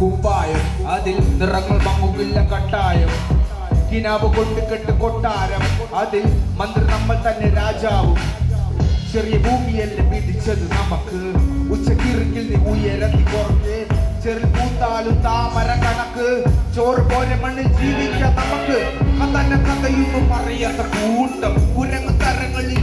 കുപ്പായം. അതിൽ നിറങ്ങൾ മങ്ങുകില്ല കട്ടായം. കിനാവ് കൊണ്ട് കെട്ട് കൊട്ടാരം. അതിൽ മന്ത്രി നമ്മൾ തന്നെ രാജാവും. ചെറിയ ഭൂമിയല്ല പിടിച്ചത് നമുക്ക്? ഉച്ചക്കിറുക്കിൽ നീ ഉയരത്തി കുറഞ്ഞ് ചെറിയ പൂത്താലും താമര കണക്ക്. ചോറ് പോലെ മണ്ണിൽ ജീവിക്കാം നമുക്ക്. കഥന കഥയൊന്നും പറയാത്ത കൂട്ടം. കുരങ്ങ് തരങ്ങളിലോ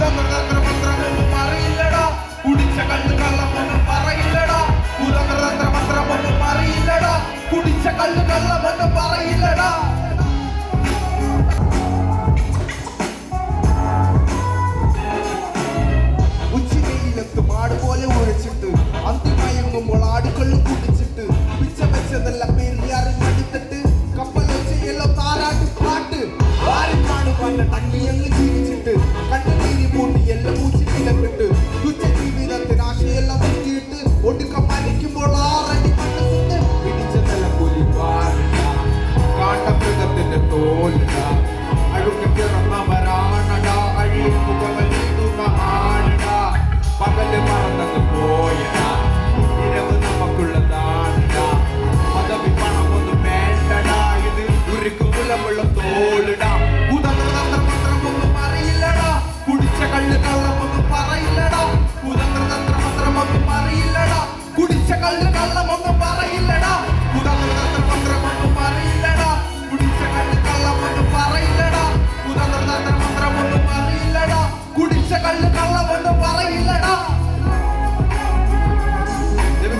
Thank you. கல்லு கல்ல ஒன்று பறையில்லடா Let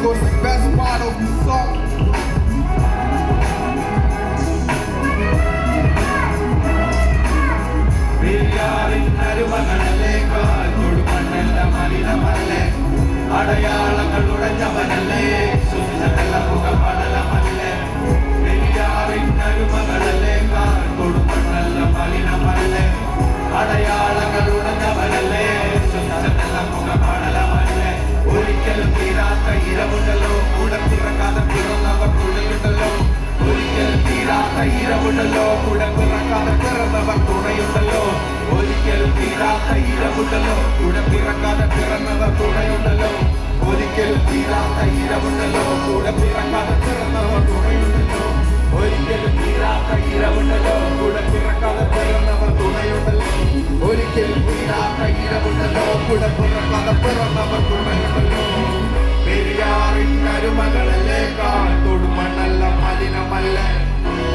அடையாளங்கள் உடைஞ்சவனல்ல ഇരവുണ്ടല്ലോ. കൂടെ പിറക്കാതെ പിറന്നവർ കൂടെയുണ്ടല്ലോ. ഒരിക്കലും തീരാത്ത ഇരവുണ്ടല്ലോ. കൂടെ പിറക്കാതെ പിറന്നവർ കൂടെയുണ്ടല്ലോ. ഒരിക്കലും തീരാത്ത ഇരവുണ്ടല്ലോ. കൂടെ പിറക്കാതെ പിറന്നവർ തുണയുണ്ടല്ലോ ഒരിക്കലും തീരാത്ത ഇരവുണ്ടല്ലോ. കൂടെ പിറക്കാതെ പിറന്നവർ തുണയുണ്ടല്ലോ പെരിയാറിൻ കരുമകളല്ലേ കാത്തോട് മണ്ണല്ല മലിനമല്ലേ.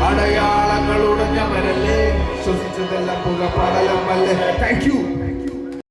അടയാളങ്ങൾ ഉടഞ്ഞവരല്ലേ. ശ്വസിച്ചതെല്ലാം പുക പടലമല്ലേ താങ്ക് യു